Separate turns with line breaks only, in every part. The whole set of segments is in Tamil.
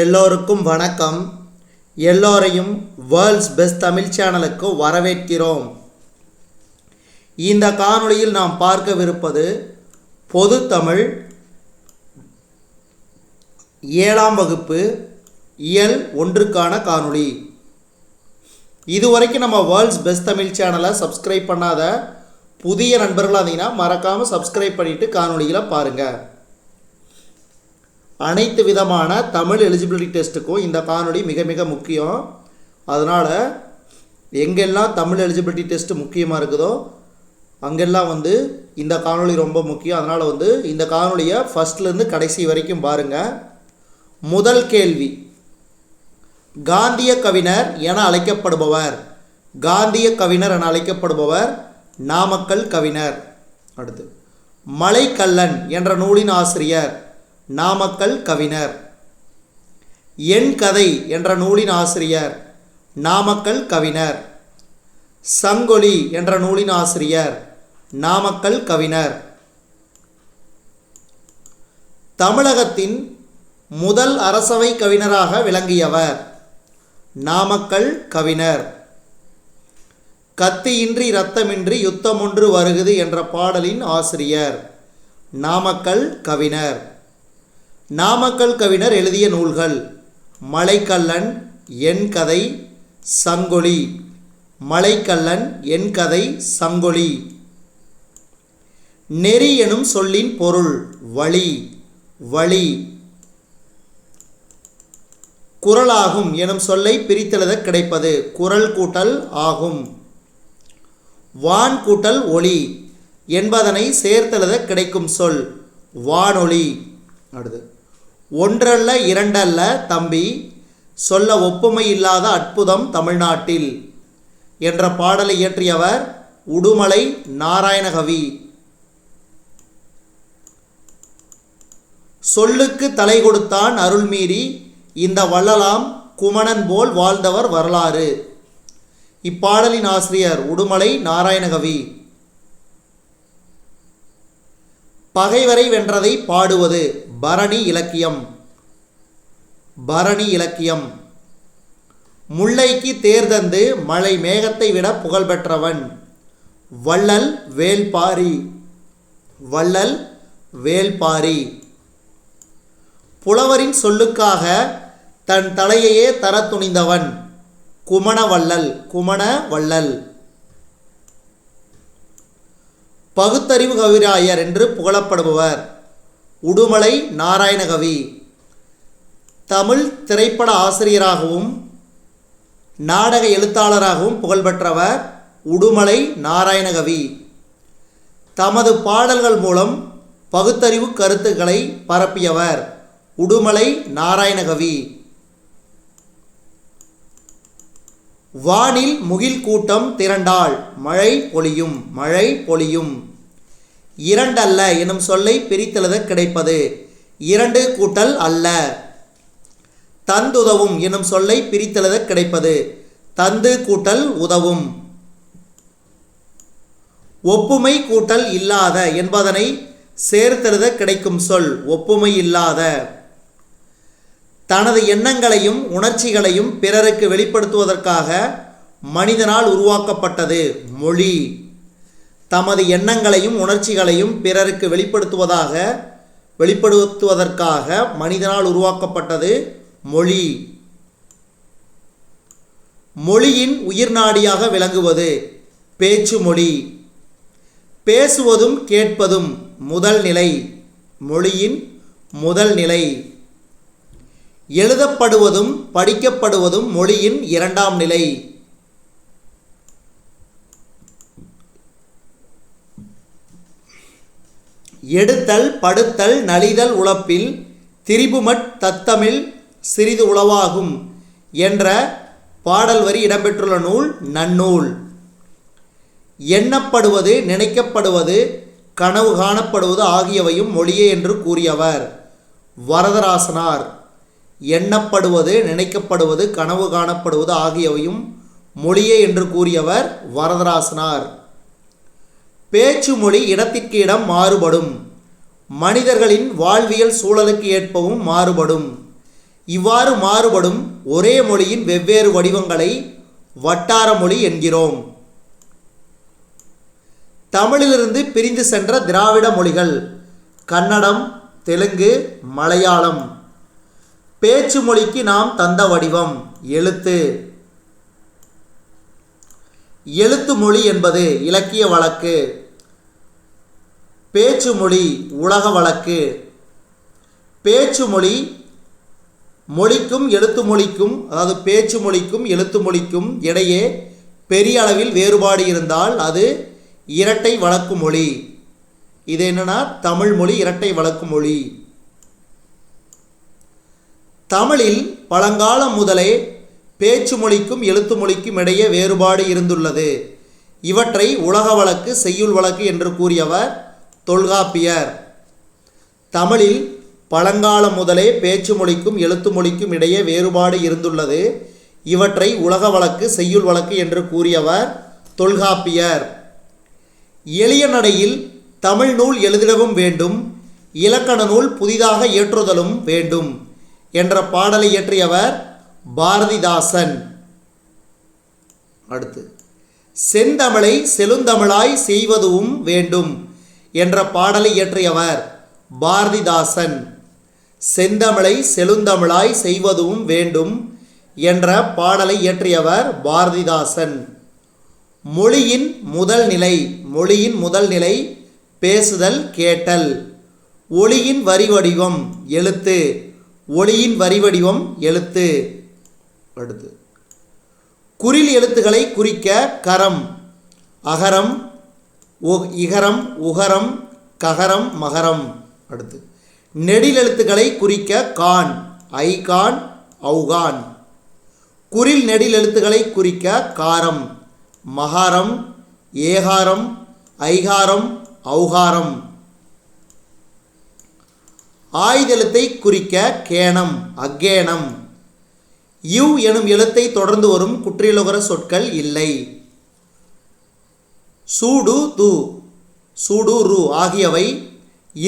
எல்லோருக்கும் வணக்கம் எல்லோரையும் வேர்ல்ட்ஸ் பெஸ்ட் தமிழ் சேனலுக்கு வரவேற்கிறோம் இந்த காணொளியில் நாம் பார்க்கவிருப்பது பொது தமிழ் ஏழாம் வகுப்பு இயல் ஒன்றுக்கான காணொளி இதுவரைக்கும் நம்ம வேர்ல்ட்ஸ் பெஸ்ட் தமிழ் சேனலை சப்ஸ்கிரைப் பண்ணாத புதிய நண்பர்களாக இருந்தீங்கன்னா மறக்காமல் சப்ஸ்கிரைப் பண்ணிவிட்டு காணொலிகளை பாருங்கள் அனைத்து விதமான தமிழ் எலிஜிபிலிட்டி டெஸ்ட்டுக்கும் இந்த காணொலி மிக மிக முக்கியம் அதனால் எங்கெல்லாம் தமிழ் எலிஜிபிலிட்டி டெஸ்ட்டு முக்கியமாக இருக்குதோ அங்கெல்லாம் வந்து இந்த காணொலி ரொம்ப முக்கியம் அதனால் வந்து இந்த காணொலியை ஃபஸ்ட்லேருந்து கடைசி வரைக்கும் பாருங்கள் முதல் கேள்வி காந்திய கவிஞர் என அழைக்கப்படுபவர் காந்திய கவிஞர் என அழைக்கப்படுபவர் நாமக்கல் கவிஞர் அடுத்து மலைக்கல்லன் என்ற நூலின் ஆசிரியர் நாமக்கல் கவிஞர் என் கதை என்ற நூலின் ஆசிரியர் நாமக்கல் கவிஞர் சங்கொலி என்ற நூலின் ஆசிரியர் நாமக்கல் கவிஞர் தமிழகத்தின் முதல் அரசவை கவிஞராக விளங்கியவர் நாமக்கல் கவிஞர் கத்தியின்றி இரத்தமின்றி யுத்தமொன்று வருகிறது வருகுது என்ற பாடலின் ஆசிரியர் நாமக்கல் கவிஞர் நாமக்கல் கவிஞர் எழுதிய நூல்கள் மலைக்கல்லன் என் கதை சங்கொலி மலைக்கல்லன் என் கதை சங்கொலி நெறி எனும் சொல்லின் பொருள் வழி வழி குரலாகும் எனும் சொல்லை பிரித்தெழுத கிடைப்பது குரல் கூட்டல் ஆகும் வான் கூட்டல் ஒளி என்பதனை சேர்த்தெழுத கிடைக்கும் சொல் வானொலி அடுத்து ஒன்றல்ல இரண்டல்ல தம்பி சொல்ல ஒப்புமை இல்லாத அற்புதம் தமிழ்நாட்டில் என்ற பாடலை இயற்றியவர் உடுமலை நாராயணகவி சொல்லுக்கு தலை கொடுத்தான் அருள்மீறி இந்த வள்ளலாம் குமணன் போல் வாழ்ந்தவர் வரலாறு இப்பாடலின் ஆசிரியர் உடுமலை நாராயணகவி பகைவரை வென்றதை பாடுவது பரணி இலக்கியம் பரணி இலக்கியம் முல்லைக்கு தேர்தந்து மழை மேகத்தை விட புகழ்பெற்றவன் வள்ளல் வேல்பாரி வள்ளல் வேல்பாரி புலவரின் சொல்லுக்காக தன் தலையையே தர துணிந்தவன் குமணவள்ளல் குமணவள்ளல் பகுத்தறிவு கவிராயர் என்று புகழப்படுபவர் உடுமலை நாராயணகவி தமிழ் திரைப்பட ஆசிரியராகவும் நாடக எழுத்தாளராகவும் புகழ்பெற்றவர் உடுமலை நாராயணகவி தமது பாடல்கள் மூலம் பகுத்தறிவு கருத்துக்களை பரப்பியவர் உடுமலை நாராயணகவி வானில் முகில் கூட்டம் திரண்டால் மழை பொழியும் மழை பொழியும் இரண்டல்ல எனும் சொல்லை பிரித்தெழுத கிடைப்பது இரண்டு கூட்டல் அல்ல தந்துதவும் எனும் சொல்லை பிரித்தெழுத கிடைப்பது தந்து கூட்டல் உதவும் ஒப்புமை கூட்டல் இல்லாத என்பதனை சேர்த்தெழுத கிடைக்கும் சொல் ஒப்புமை இல்லாத தனது எண்ணங்களையும் உணர்ச்சிகளையும் பிறருக்கு வெளிப்படுத்துவதற்காக மனிதனால் உருவாக்கப்பட்டது மொழி தமது எண்ணங்களையும் உணர்ச்சிகளையும் பிறருக்கு வெளிப்படுத்துவதாக வெளிப்படுத்துவதற்காக மனிதனால் உருவாக்கப்பட்டது மொழி மொழியின் உயிர்நாடியாக விளங்குவது பேச்சு மொழி பேசுவதும் கேட்பதும் முதல் நிலை மொழியின் முதல் நிலை எழுதப்படுவதும் படிக்கப்படுவதும் மொழியின் இரண்டாம் நிலை எடுத்தல் படுத்தல் நலிதல் உழப்பில் திரிபுமட் தத்தமிழ் சிறிது உளவாகும் என்ற பாடல் வரி இடம்பெற்றுள்ள நூல் நன்னூல் எண்ணப்படுவது நினைக்கப்படுவது கனவு காணப்படுவது ஆகியவையும் மொழியே என்று கூறியவர் வரதராசனார் எண்ணப்படுவது நினைக்கப்படுவது கனவு காணப்படுவது ஆகியவையும் மொழியே என்று கூறியவர் வரதராசனார் பேச்சு மொழி இடத்திற்கு இடம் மாறுபடும் மனிதர்களின் வாழ்வியல் சூழலுக்கு ஏற்பவும் மாறுபடும் இவ்வாறு மாறுபடும் ஒரே மொழியின் வெவ்வேறு வடிவங்களை வட்டார மொழி என்கிறோம் தமிழிலிருந்து பிரிந்து சென்ற திராவிட மொழிகள் கன்னடம் தெலுங்கு மலையாளம் பேச்சு மொழிக்கு நாம் தந்த வடிவம் எழுத்து எழுத்து மொழி என்பது இலக்கிய வழக்கு பேச்சு மொழி உலக வழக்கு பேச்சு மொழி மொழிக்கும் எழுத்து மொழிக்கும் அதாவது பேச்சு மொழிக்கும் எழுத்து மொழிக்கும் இடையே பெரிய அளவில் வேறுபாடு இருந்தால் அது இரட்டை வழக்கு மொழி இது என்னன்னா தமிழ் மொழி இரட்டை வழக்கு மொழி தமிழில் பழங்காலம் முதலே பேச்சு மொழிக்கும் எழுத்து மொழிக்கும் இடையே வேறுபாடு இருந்துள்ளது இவற்றை உலக வழக்கு செய்யுள் வழக்கு என்று கூறியவர் தொல்காப்பியர் தமிழில் பழங்காலம் முதலே பேச்சு மொழிக்கும் எழுத்து மொழிக்கும் இடையே வேறுபாடு இருந்துள்ளது இவற்றை உலக வழக்கு செய்யுள் வழக்கு என்று கூறியவர் தொல்காப்பியர் எளிய நடையில் தமிழ் நூல் எழுதிடவும் வேண்டும் இலக்கண நூல் புதிதாக ஏற்றுதலும் வேண்டும் என்ற பாடலை இயற்றியவர் பாரதிதாசன் அடுத்து செந்தமிழை செழுந்தமிழாய் செய்வதும் வேண்டும் என்ற பாடலை இயற்றியவர் பாரதிதாசன் செந்தமிழை செழுந்தமிழாய் செய்வதும் வேண்டும் என்ற பாடலை இயற்றியவர் பாரதிதாசன் மொழியின் முதல் நிலை மொழியின் முதல் நிலை பேசுதல் கேட்டல் ஒளியின் வரி வடிவம் எழுத்து ஒளியின் வரி வடிவம் எழுத்து அடுத்து குறில் எழுத்துக்களை குறிக்க கரம் அகரம் உ இகரம் உகரம் ககரம் மகரம் அடுத்து நெடிலெழுத்துக்களை குறிக்க கான் ஐ கான் அவுகான் குறில் நெடிலெழுத்துக்களை குறிக்க காரம் மகாரம் ஏகாரம் ஐகாரம் அவுகாரம் ஆயுதெழுத்தை குறிக்க கேணம் அக்கேணம் யு எனும் எழுத்தை தொடர்ந்து வரும் குற்றியலுகர சொற்கள் இல்லை சூடு து சூடு ரு ஆகியவை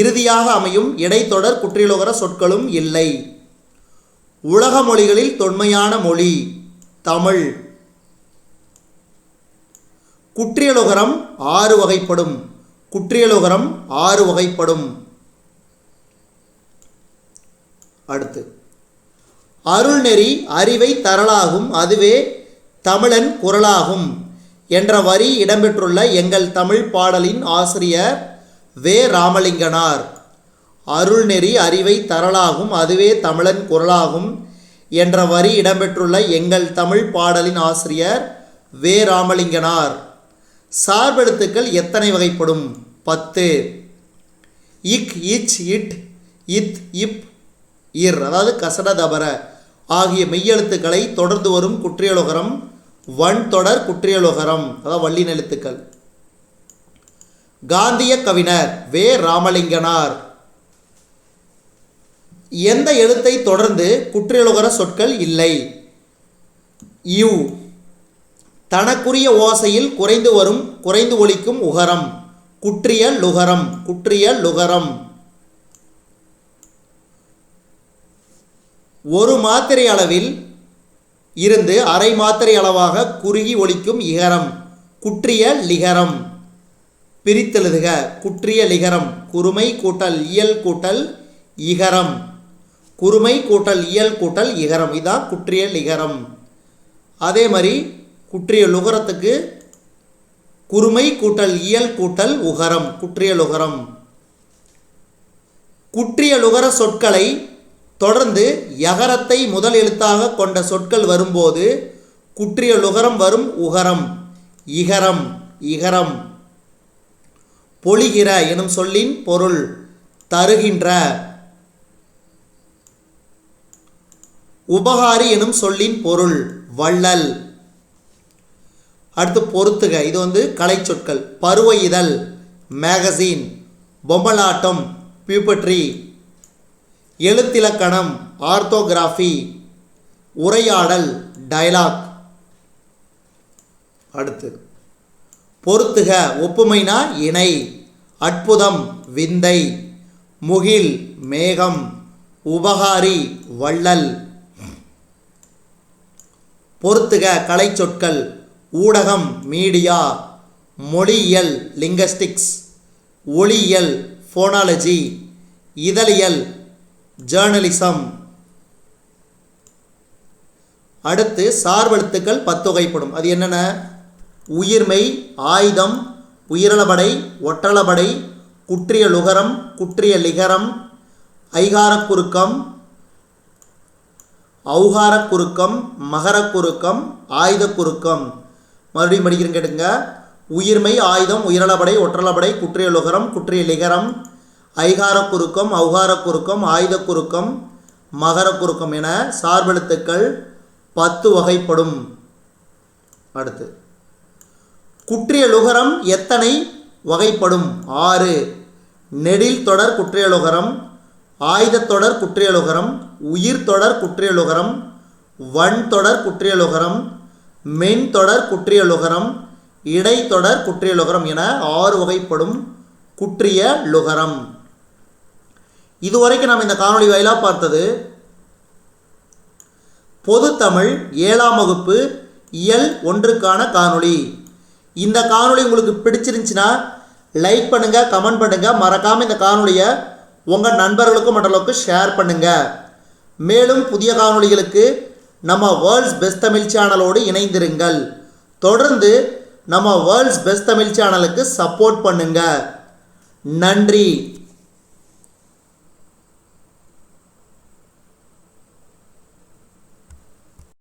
இறுதியாக அமையும் இடைத்தொடர் குற்றியலுகர சொற்களும் இல்லை உலக மொழிகளில் தொன்மையான மொழி தமிழ் குற்றியலுகரம் ஆறு வகைப்படும் குற்றியலுகரம் ஆறு வகைப்படும் அடுத்து அருள்நெறி அறிவை தரலாகும் அதுவே தமிழன் குரலாகும் என்ற வரி இடம்பெற்றுள்ள எங்கள் தமிழ் பாடலின் ஆசிரியர் வே ராமலிங்கனார் அருள்நெறி அறிவை தரலாகும் அதுவே தமிழன் குரலாகும் என்ற வரி இடம்பெற்றுள்ள எங்கள் தமிழ் பாடலின் ஆசிரியர் வே ராமலிங்கனார் சார்பெழுத்துக்கள் எத்தனை வகைப்படும் பத்து இக் இச் இட் இத் இப் இர் அதாவது கசட தபர ஆகிய மெய்யெழுத்துக்களை தொடர்ந்து வரும் குற்றியலோகரம் வன் தொடர் குற்றியலுகரம் அதாவது வள்ளி எழுத்துக்கள் காந்திய கவிஞர் வே ராமலிங்கனார் எந்த எழுத்தை தொடர்ந்து குற்றியலுகர சொற்கள் இல்லை யு தனக்குரிய ஓசையில் குறைந்து வரும் குறைந்து ஒலிக்கும் உகரம் குற்றிய லுகரம் குற்றிய லுகரம் ஒரு மாத்திரை அளவில் இருந்து அரை மாத்திரை அளவாக குறுகி ஒழிக்கும் இகரம் குற்றிய லிகரம் பிரித்தெழுதுக குற்றிய லிகரம் குறுமை கூட்டல் இயல் கூட்டல் இகரம் குறுமை கூட்டல் இயல் கூட்டல் இகரம் இதான் குற்றிய லிகரம் அதே மாதிரி குற்றிய லுகரத்துக்கு குறுமை கூட்டல் இயல் கூட்டல் உகரம் குற்றிய லுகரம் குற்றிய லுகர சொற்களை தொடர்ந்து யகரத்தை முதல் எழுத்தாக கொண்ட சொற்கள் வரும்போது குற்றியலுகரம் வரும் உகரம் இகரம் இகரம் பொழிகிற எனும் சொல்லின் பொருள் தருகின்ற உபகாரி எனும் சொல்லின் பொருள் வள்ளல் அடுத்து பொறுத்துக இது வந்து கலை சொற்கள் பருவ இதழ் மேகசின் பொம்மலாட்டம் பியூபட்ரி எழுத்திலக்கணம் ஆர்த்தோகிராஃபி உரையாடல் டயலாக் அடுத்து பொருத்துக ஒப்புமைனா இணை அற்புதம் விந்தை முகில் மேகம் உபகாரி வள்ளல் பொருத்துக கலை சொற்கள் ஊடகம் மீடியா மொழியியல் லிங்கஸ்டிக்ஸ் ஒளியியல் ஃபோனாலஜி இதழியல் ஜேர்னலிசம் அடுத்து சார்வெழுத்துக்கள் பத்தொகைப்படும் அது என்னென்ன உயிர்மை ஆயுதம் உயிரளபடை ஒற்றளபடை குற்றிய லுகரம் குற்றிய லிகரம் ஐகாரக்குறுக்கம் அவுகாரக்குறுக்கம் மகரக்குறுக்கம் ஆயுதக்குறுக்கம் மறுபடியும் படிக்கிறேன் கேட்டுங்க உயிர்மை ஆயுதம் உயிரளபடை ஒற்றளபடை குற்றிய லுகரம் குற்றிய லிகரம் ஐகார குறுக்கம் அவுகார குறுக்கம் ஆயுத குறுக்கம் மகர குறுக்கம் என சார்பெழுத்துக்கள் பத்து வகைப்படும் அடுத்து குற்றியலுகரம் எத்தனை வகைப்படும் ஆறு நெடில் தொடர் குற்றியலுகரம் ஆயுதத்தொடர் குற்றியலுகரம் உயிர் தொடர் குற்றியலுகரம் வன் தொடர் குற்றியலுகரம் மென் தொடர் குற்றியலுகரம் இடைத்தொடர் குற்றியலுகரம் என ஆறு வகைப்படும் குற்றிய லுகரம் இதுவரைக்கும் நாம் இந்த காணொலி வாயிலாக பார்த்தது பொது தமிழ் ஏழாம் வகுப்பு இயல் ஒன்றுக்கான காணொளி இந்த காணொலி உங்களுக்கு பிடிச்சிருந்துச்சின்னா லைக் பண்ணுங்கள் கமெண்ட் பண்ணுங்கள் மறக்காமல் இந்த காணொலியை உங்கள் நண்பர்களுக்கும் மற்றளவுக்கு ஷேர் பண்ணுங்கள் மேலும் புதிய காணொலிகளுக்கு நம்ம வேர்ல்ட்ஸ் பெஸ்ட் தமிழ் சேனலோடு இணைந்திருங்கள் தொடர்ந்து நம்ம வேர்ல்ட்ஸ் பெஸ்ட் தமிழ் சேனலுக்கு சப்போர்ட் பண்ணுங்கள் நன்றி